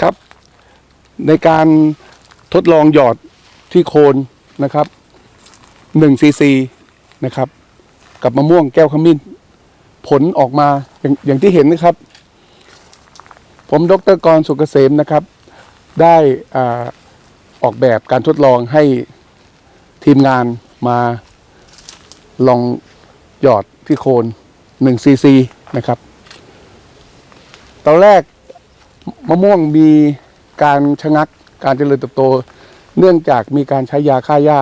ครับ ในการทดลองหยอดที่โคนนะครับ1ซีซีนะครับ กับมะม่วงแก้วขมิ้น ผลออกมาอย่างอย่างที่เห็นนะครับ ผมดรกรสุกเกษมนะครับ ได้อาออกแบบการทดลองให้ทีมงานมาลองหยอดที่โคน1ซีซีนะครับ ตอนแรก มะม่วงมีการชะงักการเจริญเติบโต เนื่องจากมีการใช้ยาฆ่าหญ้า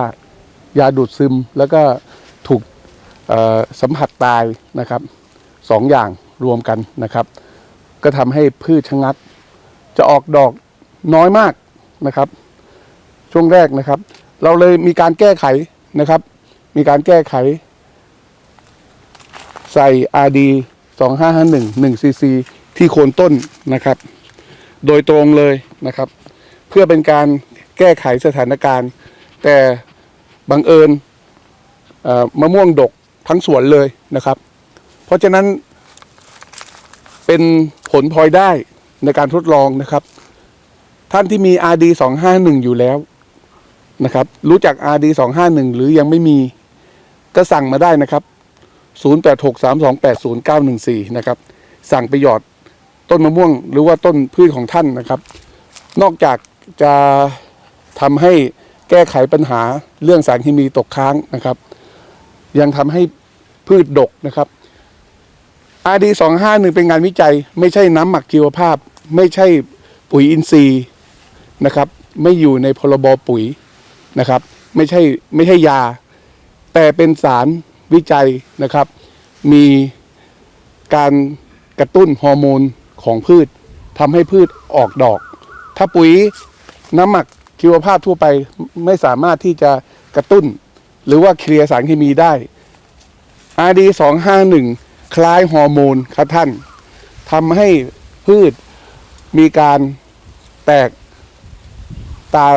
ยาดูดซึม แล้วก็ถูกสัมผัสตายนะครับสองอย่างรวมกันนะครับ ก็ทำให้พืชชะงัก จะออกดอกน้อยมากนะครับ ช่วงแรกนะครับ เราเลยมีการแก้ไขนะครับ มีการแก้ไข ใส่ RD 2551 1 cc ที่โคนต้นนะครับ โดยตรงเลยนะครับ เพื่อเป็นการแก้ไขสถานการณ์ แต่บังเอิญมะม่วงดกทั้งสวนเลยนะครับ เพราะฉะนั้นเป็นผลพลอยได้ในการทดลองนะครับ ท่านที่มี RD 251อยู่แล้วนะครับ รู้จัก RD 251หรือยังไม่มีก็สั่งมาได้นะครับ 0863280914 นะครับ สั่งไปหยอด ต้นมะม่วง หรือว่าต้นพืชของท่านนะครับ นอกจากจะทำให้แก้ไขปัญหาเรื่องสารเคมีตกค้างนะครับ ยังทำให้พืชดกนะครับ RD 251เป็นงานวิจัย ไม่ใช่น้ำหมักชีวภาพ ไม่ใช่ปุ๋ยอินทรีย์นะครับ ไม่อยู่ในพรบปุ๋ยนะครับ ไม่ใช่ไม่ใช่ยา แต่เป็นสารวิจัยนะครับ มีการกระตุ้นฮอร์โมน ของพืชทำให้พืชออกดอก ถ้าปุ๋ยน้ำหมักชีวภาพทั่วไปไม่สามารถที่จะกระตุ้น หรือว่าเคลียร์สารเคมีได้ RD 251 คล้ายฮอร์โมนครับท่านทำให้พืชมีการแตกตา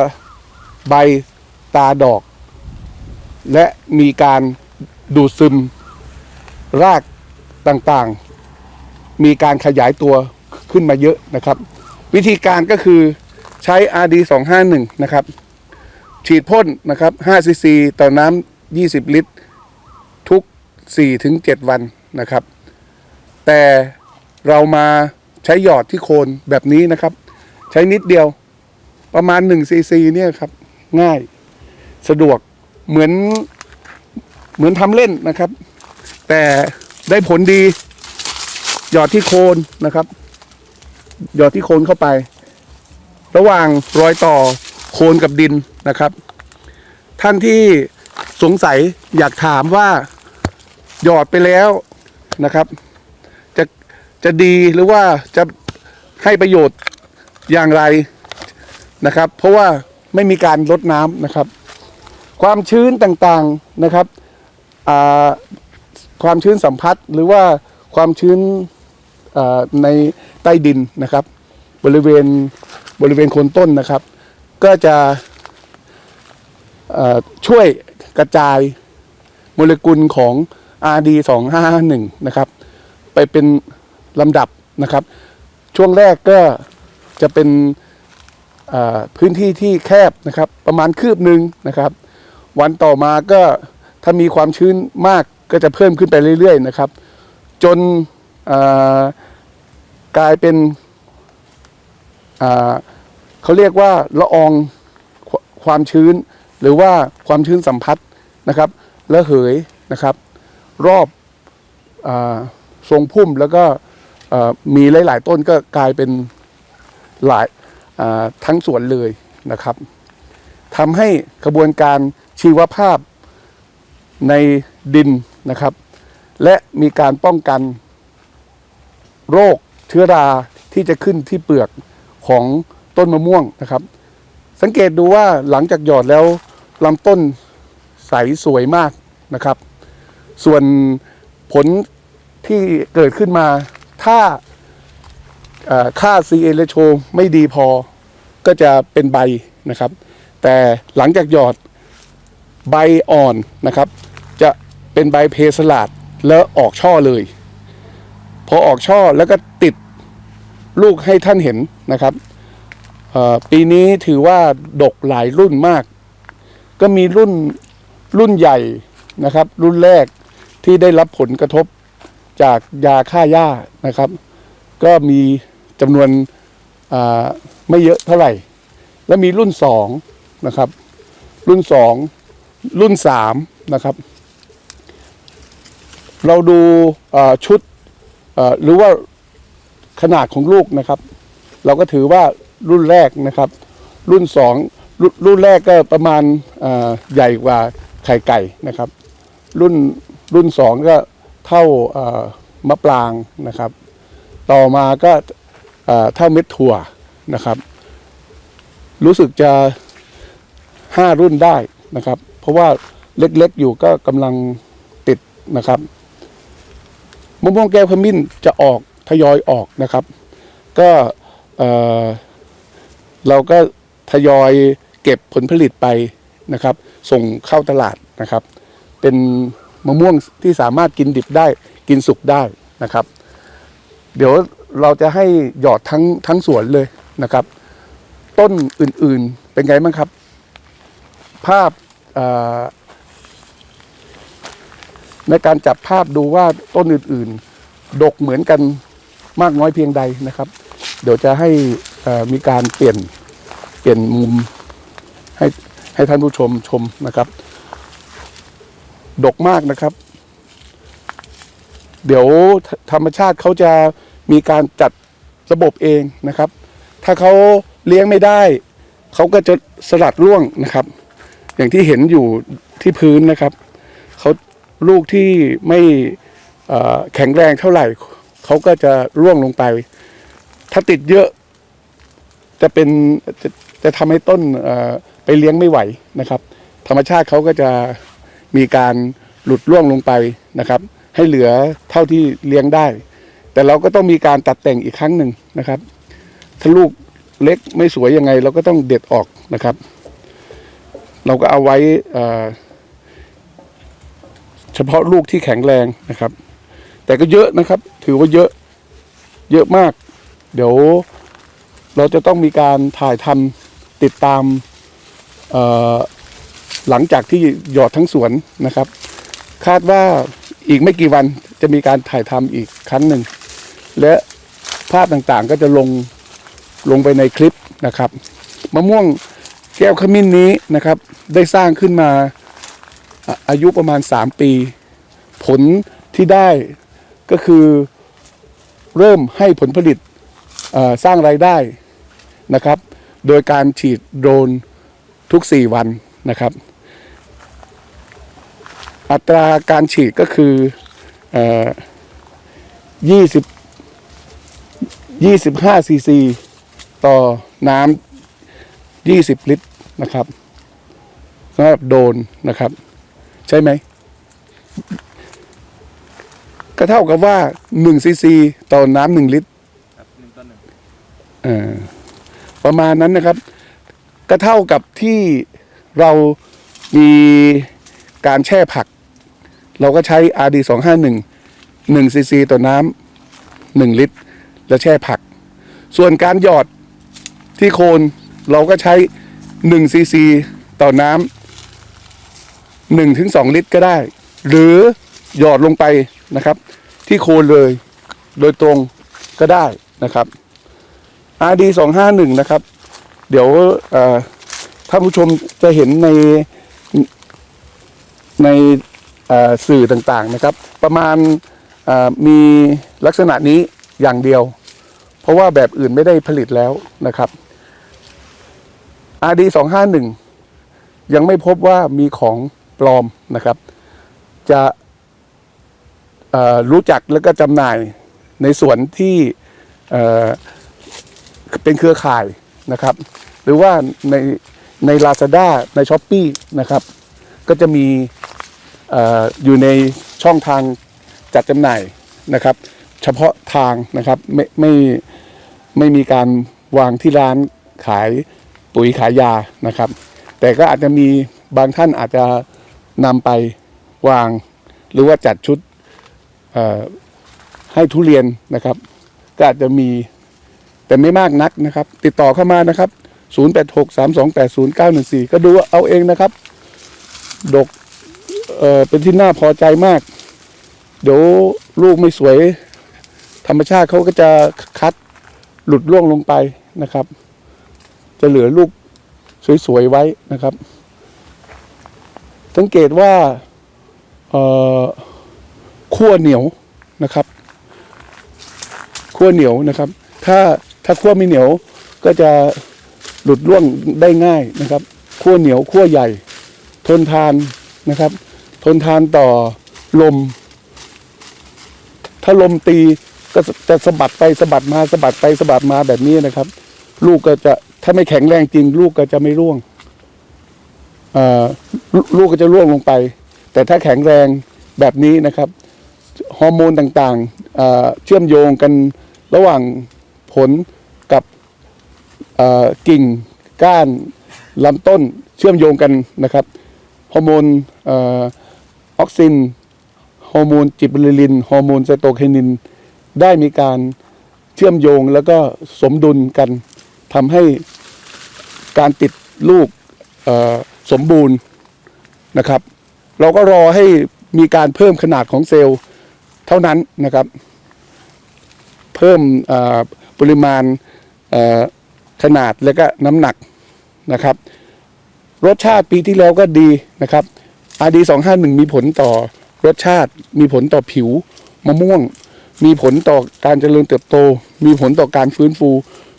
ใบตาดอก และมีการดูดซึม รากต่างๆ มีการขยายตัว ขึ้นมาเยอะนะครับ วิธีการก็คือใช้ RD 251 นะครับ ฉีดพ่นนะครับ5ซีซีต่อน้ำ20 ลิตร ทุก 4-7 วันนะครับ แต่เรามาใช้หยอดที่โคนแบบนี้นะครับ ใช้นิดเดียวประมาณ1ซีซีเนี่ยครับ ง่ายสะดวกเหมือนเหมือนทำเล่นนะครับ แต่ได้ผลดีหยอดที่โคนนะครับ หยอดที่โคนเข้าไป ระหว่างรอยต่อโคนกับดินนะครับ ท่านที่สงสัยอยากถามว่าหยอดไปแล้วนะครับ จะจะดีหรือว่าจะให้ประโยชน์อย่างไรนะครับ เพราะว่าไม่มีการลดน้ำนะครับ ความชื้นต่างๆนะครับความชื้นสัมผัสหรือว่าความชื้น ในใต้ดินนะครับ บริเวณบริเวณโคนต้นนะครับ ก็จะช่วยกระจายโมเลกุลของ RD 251นะครับ ไปเป็นลำดับนะครับ ช่วงแรกก็จะเป็นพื้นที่ที่แคบนะครับ ประมาณคืบหนึ่งนะครับ วันต่อมาก็ถ้ามีความชื้นมากก็จะเพิ่มขึ้นไปเรื่อย ๆ นะครับ จน กลายเป็นเขาเรียกว่าละอองความชื้น หรือว่าความชื้นสัมผัสนะครับระเหยนะครับ รอบอทรงพุ่มแล้วก็มีหลาย ๆ ต้นก็กลายเป็นหลายทั้งสวนเลยนะครับทำให้กระบวนการชีวภาพในดินนะครับ และมีการป้องกัน โรคเชื้อราที่จะขึ้นที่เปลือกของต้นมะม่วงนะครับ สังเกตดูว่าหลังจากหยอดแล้วลำต้นใสสวยมากนะครับ ส่วนผลที่เกิดขึ้นมาถ้าเอ่อค่า CA ratio ไม่ดีพอก็จะเป็นใบนะครับ แต่หลังจากหยอดใบอ่อนนะครับ จะเป็นใบเพสลาดแล้วออกช่อเลย พอออกช่อแล้วก็ติดลูกให้ท่านเห็นนะครับปีนี้ถือว่าดกหลายรุ่นมาก ก็มีรุ่นรุ่นใหญ่นะครับ รุ่นแรกที่ได้รับผลกระทบจากยาฆ่าหญ้านะครับ ก็มีจำนวนไม่เยอะเท่าไหร่ แล้วมีรุ่นสองนะครับ รุ่นสองรุ่นสามนะครับ เราดูชุด หรือว่าขนาดของลูกนะครับ เราก็ถือว่ารุ่นแรกนะครับ รุ่นสองรรุ่นแรกก็ประมาณใหญ่กว่าไข่ไก่นะครับ รุ่นรุ่นสองก็เท่ามะปรางนะครับ ต่อมาก็เท่าเม็ดถั่วนะครับ รู้สึกจะห้ารุ่นได้นะครับ เพราะว่าเล็กๆอยู่ก็กำลังติดนะครับ มะม่วงแก้วขมิ้นจะออกทยอยออกนะครับ ก็เเราก็ทยอยเก็บผลผลิตไปนะครับ ส่งเข้าตลาดนะครับ เป็นมะม่วงที่สามารถกินดิบได้กินสุกได้นะครับ เดี๋ยวเราจะให้หยอดทั้งทั้งสวนเลยนะครับ ต้นอื่นๆเป็นไงบ้างครับ ภาพ ในการจับภาพดูว่าต้นอื่นๆ ดกเหมือนกันมากน้อยเพียงใดนะครับ เดี๋ยวจะให้มีการเปลี่ยนเปลี่ยนมุมให้ให้ท่านผู้ชมชมนะครับ ดกมากนะครับ เดี๋ยวธรรมชาติเขาจะมีการจัดระบบเองนะครับ ถ้าเขาเลี้ยงไม่ได้ เขาก็จะสลัดร่วงนะครับ อย่างที่เห็นอยู่ที่พื้นนะครับ ลูกที่ไม่แข็งแรงเท่าไหร่ เขาก็จะร่วงลงไป ถ้าติดเยอะ จะเป็นจะจะทำให้ต้นไปเลี้ยงไม่ไหวนะครับ ธรรมชาติเขาก็จะมีการหลุดร่วงลงไปนะครับ ให้เหลือเท่าที่เลี้ยงได้ แต่เราก็ต้องมีการตัดแต่งอีกครั้งหนึ่งนะครับ ถ้าลูกเล็กไม่สวยยังไง เราก็ต้องเด็ดออกนะครับ เราก็เอาไว้อ่อเฉพาะลูกที่แข็งแรงนะครับ แต่ก็เยอะนะครับ ถือว่าเยอะเยอะมาก เดี๋ยวเราจะต้องมีการถ่ายทำติดตามหลังจากที่หยอดทั้งสวนนะครับ คาดว่าอีกไม่กี่วันจะมีการถ่ายทำอีกครั้งหนึ่ง และภาพต่างๆก็จะลงลงไปในคลิปนะครับ มะม่วงแก้วขมิ้นนี้นะครับ ได้สร้างขึ้นมา อายุประมาณ 3 ปี ผลที่ได้ก็คือเริ่มให้ผลผลิตสร้างรายได้นะครับ โดยการฉีดโดรนทุก 4 วันนะครับ อัตราการฉีดก็คือเอ่อ20 25ซีซีต่อน้ำ20 ลิตรนะครับสำหรับโดนนะครับ ใช่ไหมก็เท่ากับว่า1ซีซีต่อน้ำหนึ่งลิตรครับหนึ่งต่อหนึ่งเอ่อประมาณนั้นนะครับ ก็เท่ากับที่เรามีการแช่ผัก เราก็ใช้ RD 2 5 1 1ซีซีต่อน้ำ1ลิตร แล้วแช่ผัก ส่วนการหยอดที่โคนเราก็ใช้1ซีซีต่อน้ำ 1ถึง2ลิตรก็ได้ หรือหยอดลงไปนะครับ ที่โคนเลยโดยตรงก็ได้นะครับ RD สองห้าหนึ่งนะครับ เดี๋ยวท่านผู้ชมจะเห็นในในเอ่อสื่อต่างๆนะครับ ประมาณมีลักษณะนี้อย่างเดียว เพราะว่าแบบอื่นไม่ได้ผลิตแล้วนะครับ RD สองห้าหนึ่งยังไม่พบว่ามีของ ปลอมนะครับ จะรู้จักแล้วก็จำหน่ายในส่วนที่เป็นเครือข่ายนะครับ หรือว่าในใน Lazada ใน s h อ p e e นะครับ ก็จะมีอออยู่ในช่องทางจัดจำหน่ายนะครับ เฉพาะทางนะครับไม่ไม่ไม่มีการวางที่ร้านขายปุ๋ยขายยานะครับ แต่ก็อาจจะมีบางท่านอาจจะ นำไปวาง หรือว่าจัดชุดให้ทุเรียนนะครับ ก็อาจจะมีแต่ไม่มากนักนะครับ ติดต่อเข้ามานะครับ 0 8 6 3 2 8 0 9 1 4 ก็ดูเอาเองนะครับ ดกเอ่อเป็นที่น่าพอใจมาก เดี๋ยวลูกไม่สวย ธรรมชาติเขาก็จะคัดหลุดร่วงลงไปนะครับ จะเหลือลูกสวยๆไว้นะครับ สังเกตว่าขั้วเหนียวนะครับขั้วเหนียวนะครับ ถ้าถ้าขั้วไม่เหนียวก็จะหลุดร่วงได้ง่ายนะครับขั้วเหนียวขั้วใหญ่ ทนทานนะครับ ทนทานต่อลม ถ้าลมตีก็จะสะบัดไปสะบัดมาสะบัดไปสะบัดมาแบบนี้นะครับ ลูกก็จะถ้าไม่แข็งแรงจริง ลูกก็จะไม่ร่วง ลูกก็จะร่วงลงไป แต่ถ้าแข็งแรงแบบนี้นะครับฮอร์โมนต่างๆเชื่อมโยงกันระหว่างผลกับกิ่งก้านลำต้นเชื่อมโยงกันนะครับฮอร์โมนออกซินฮอร์โมนจิบเบอริลินฮอร์โมนไซโตไคนิน ได้มีการเชื่อมโยงแล้วก็สมดุลกันทำให้การติดลูกเสมบูรณ์นะครับ เราก็รอให้มีการเพิ่มขนาดของเซลล์เท่านั้นนะครับ เพิ่มปริมาณขนาดและก็น้ำหนักนะครับ รสชาติปีที่แล้วก็ดีนะครับ RD 251มีผลต่อรสชาติมีผลต่อผิวมะม่วง มีผลต่อการเจริญเติบโต มีผลต่อการฟื้นฟู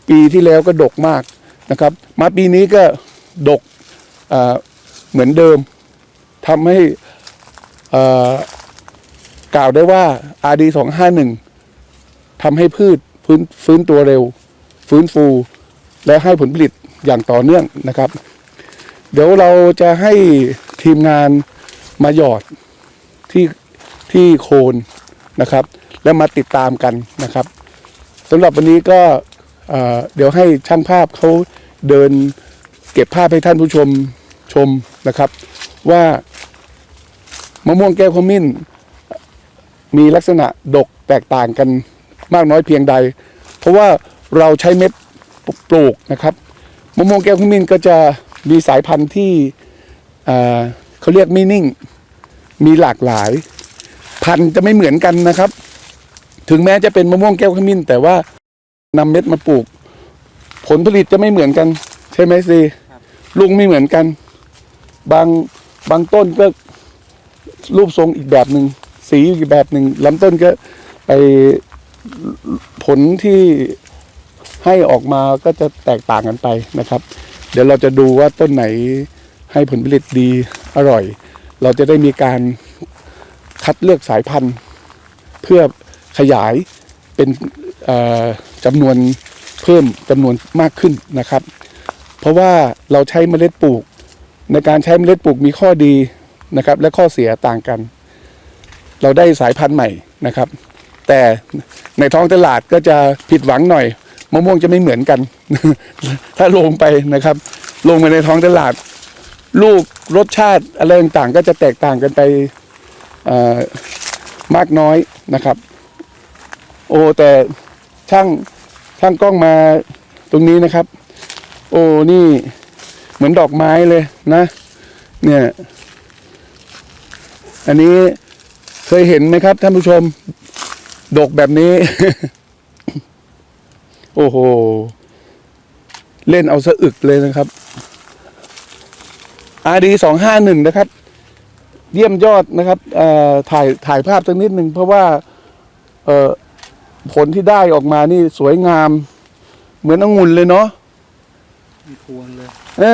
ปีที่แล้วก็ดกมากนะครับ มาปีนี้ก็ดก เหมือนเดิมทำให้กล่าวได้ว่า RD 251ทำให้พืชฟื้นฟื้นตัวเร็ว ฟื้นฟู และให้ผลผลิตอย่างต่อเนื่องนะครับ เดี๋ยวเราจะให้ทีมงานมาหยอดที่ที่โคนนะครับ แล้วมาติดตามกันนะครับสำหรับวันนี้ก็เดี๋ยวให้ช่างภาพเขาเดินเก็บภาพให้ท่านผู้ชม ชมนะครับ ว่ามะม่วงแก้วขมิ้น มีลักษณะดกแตกต่างกันมากน้อยเพียงใด เพราะว่าเราใช้เม็ดปลูกนะครับมะม่วงแก้วขมิ้นก็จะมีสายพันธุ์ที่เอ่อเขาเรียกมินิ่งมีหลากหลาย พันธุ์จะไม่เหมือนกันนะครับ ถึงแม้จะเป็นมะม่วงแก้วขมิ้น แต่ว่านำเม็ดมาปลูก ผลผลิตจะไม่เหมือนกัน ใช่ไหมซีลุงไม่เหมือนกัน บางบางต้นก็รูปทรงอีกแบบหนึ่งสีอีกแบบหนึ่งลำต้นก็ไปผลที่ให้ออกมาก็จะแตกต่างกันไปนะครับ เดี๋ยวเราจะดูว่าต้นไหนให้ผลผลิตดีอร่อย เราจะได้มีการคัดเลือกสายพันธุ์ เพื่อขยายเป็นจำนวนเพิ่มจำนวนมากขึ้นนะครับ เพราะว่าเราใช้เมล็ดปลูก ในการใช้เมล็ดปลูกมีข้อดีนะครับ และข้อเสียต่างกัน เราได้สายพันธุ์ใหม่นะครับ แต่ในท้องตลาดก็จะผิดหวังหน่อยมะม่วงจะไม่เหมือนกัน ถ้าลงไปนะครับ ลงไปในท้องตลาด ลูกรสชาติอะไรต่างๆก็จะแตกต่างกันไปมากน้อยนะครับ โอ้แต่ช่างช่างกล้องมาตรงนี้นะครับ โอ้นี่ เหมือนดอกไม้เลยนะ เนี่ย อันนี้เคยเห็นไหมครับท่านผู้ชม ดกแบบนี้ โอ้โห เล่นเอาสะอึกเลยนะครับ RD สองห้าหนึ่งนะครับ เยี่ยมยอดนะครับถ่ายถ่ายภาพสักนิดหนึ่งเพราะว่าผลที่ได้ออกมานี่สวยงาม เหมือนองุ่นเลยเนาะมีพวงเลย เอ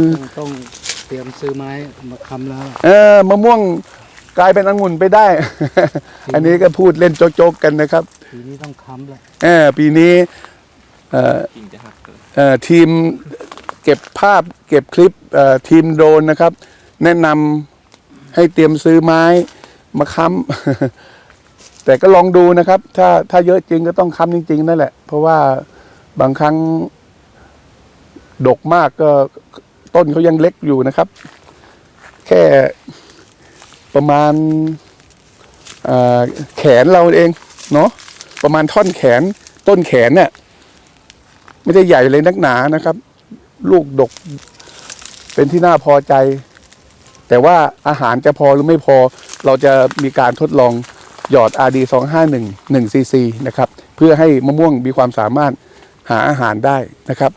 อ ต้องเตรียมซื้อไม้มาค้ำแล้ว เออมะม่วงกลายเป็นองุ่นไปได้ อันนี้ก็พูดเล่นโจ๊กๆกันนะครับทีนี้ต้องค้ำแล้วเออปีนี้เอ่อกิ่งจะหักเกินเอ่อทีมเก็บภาพเก็บคลิปเอ่อทีมโดรนนะครับ แนะนำให้เตรียมซื้อไม้มาค้ำ แต่ก็ลองดูนะครับ ถ้าถ้าเยอะจริงก็ต้องค้ำจริง ๆ นั่นแหละ เพราะว่าบางครั้ง ดกมากก็ต้นเขายังเล็กอยู่นะครับ แค่ประมาณแขนเราเองเนาะประมาณท่อนแขนต้นแขนเนี่ยไม่ได้ใหญ่เลยนักหนานะครับ ลูกดกเป็นที่น่าพอใจ แต่ว่าอาหารจะพอหรือไม่พอเราจะมีการทดลองหยอด RD 251 1 cc นะครับ เพื่อให้มะม่วงมีความสามารถหาอาหารได้นะครับ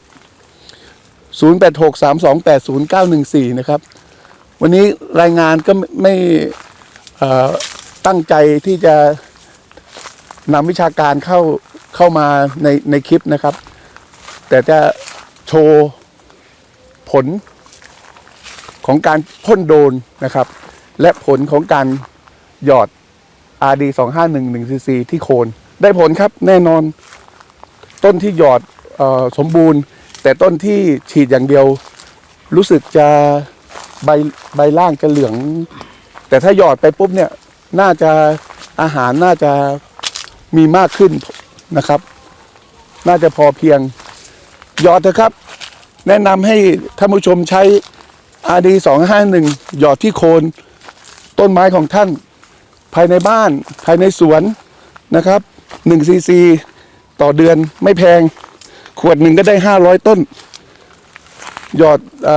0863280914 นะครับ วันนี้รายงานก็ไม่ตั้งใจที่จะนำวิชาการเข้าเข้ามาในในคลิปนะครับ แต่จะโชว์ผลของการพ่นโดนนะครับ และผลของการหยอด RD 251 1 cc ที่โคน ได้ผลครับแน่นอนต้นที่หยอดออสมบูรณ์ แต่ต้นที่ฉีดอย่างเดียว รู้สึกจะใบใบล่างจะเหลือง แต่ถ้าหยอดไปปุ๊บเนี่ย น่าจะอาหารน่าจะมีมากขึ้นนะครับ น่าจะพอเพียงหยอดเถอะครับ แนะนำให้ท่านผู้ชมใช้ RD 251หยอดที่โคนต้นไม้ของท่าน ภายในบ้านภายในสวนนะครับ1ซีซีต่อเดือนไม่แพง ขวดหนึ่งก็ได้500ต้น หยอดอ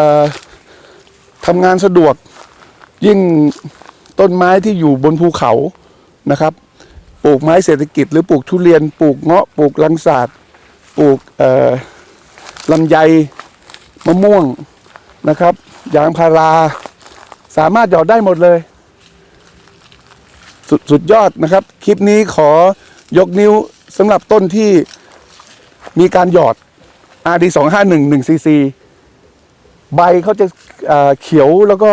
ทำงานสะดวก ยิ่งต้นไม้ที่อยู่บนภูเขานะครับปลูกไม้เศรษฐกิจหรือปลูกทุเรียนปลูกเงาะปลูกลังสาดปลูกลำไยมะม่วงนะครับยางพาราสามารถหยอดได้หมดเลย สุดสุดยอดนะครับ คลิปนี้ขอยกนิ้วสำหรับต้นที่ มีการหยอด RD 2 5 1 1 cc ใบเขาจะเอ่อเขียวแล้วก็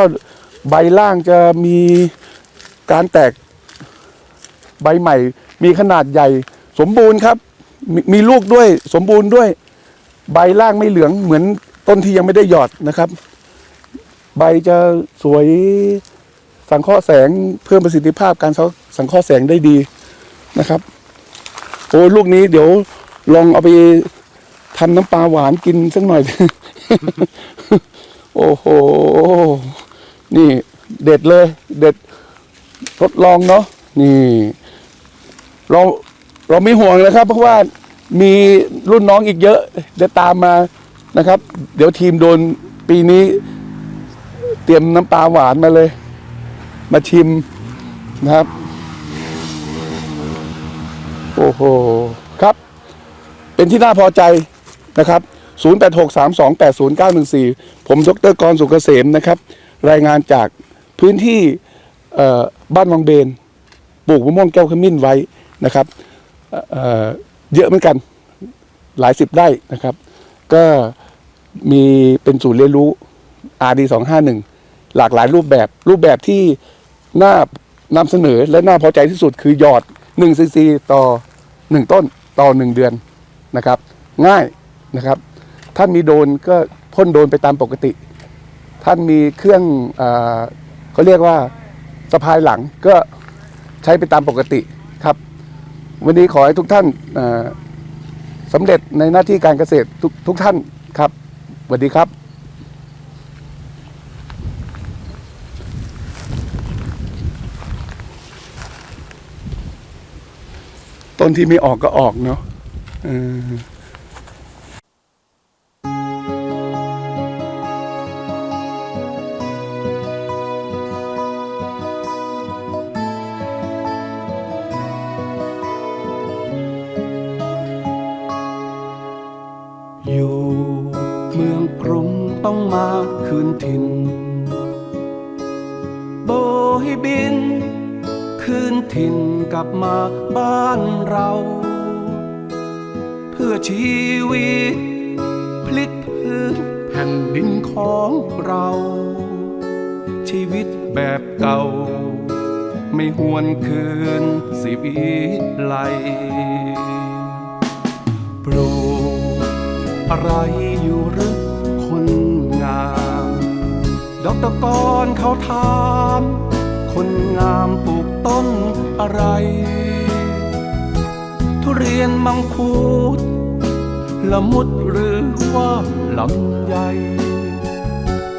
ใบล่างจะมีการแตกใบใหม่ มีขนาดใหญ่ สมบูรณ์ครับมมีลูกด้วยสมบูรณ์ด้วย ใบล่างไม่เหลืองเหมือนต้นที่ยังไม่ได้หยอดนะครับ ใบจะสวยสังเคราะห์แสงเพิ่มประสิทธิภาพการสังเคราะห์แสงได้ดีนะครับโอ้ลูกนี้เดี๋ยว ลองเอาไปทำน้ำปลาหวานกินสักหน่อย โอ้โห นี่ เด็ดเลย เด็ด ทดลองเนาะ นี่ เราเราไม่ห่วงนะครับ เพราะว่ามีรุ่นน้องอีกเยอะจะตามมานะครับ เดี๋ยวทีมโดนปีนี้ เตรียมน้ำปลาหวานมาเลย มาชิมนะครับ โอ้โห เป็นที่น่าพอใจนะครับ 0863280914 ผมดรกรสุกเกษมนะครับ รายงานจากพื้นที่บ้านวังเบน ปลูกมะม่วงแก้วขมิ้นไว้นะครับเเอ่อเยอะเหมือนกันหลายสิบไร่นะครับ ก็มีเป็นศูนย์เรียนรู้ RD 251 หลากหลายรูปแบบ รูปแบบที่น่านำเสนอและน่าพอใจที่สุดคือหยอด1ซีซีต่อ 1 ต้นต่อ 1 เดือน นะครับ ง่ายนะครับ ท่านมีโดนก็พ่นโดนไปตามปกติ ท่านมีเครื่องเอเขาเรียกว่าสะพายหลังก็ใช้ไปตามปกติครับ วันนี้ขอให้ทุกท่านสำเร็จในหน้าที่การเกษตรทุกทุกท่านครับสวัสดีครับต้นที่ไม่ออกก็ออกเนาะ เหวนคืนสิวิไลปลูกอะไรอยู่หรือคนงาม ดอกตะกอนเขาถาม คนงามปลูกต้นอะไร ทุเรียนมังคุดละมุดหรือว่าลำไย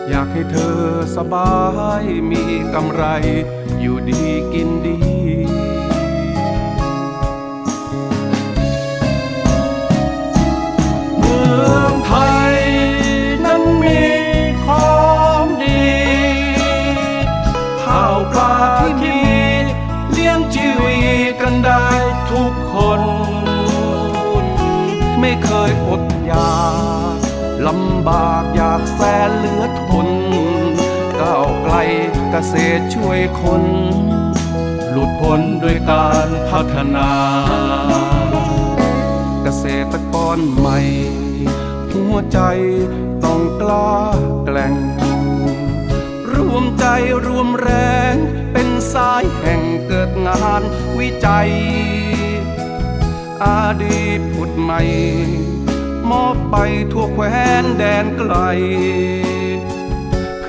อยากให้เธอสบายมีกำไร อยู่ดีกินดีเมืองไทยนั้นมีของดีข้าวปลาที่มีเลี้ยงชีวิตกันได้ทุกคน ไม่เคยอดอยากลำบากอยากแสนเหลือทน ลเกษตรช่วยคน หลุดพ้นด้วยการพัฒนา เกษตรกรใหม่ หัวใจต้องกล้าแกล่ง รวมใจรวมแรงเป็นสายแห่งเกิดงานวิจัย อาดีตผุดใหม่ มอบไปทั่วแคว้นแดนไกล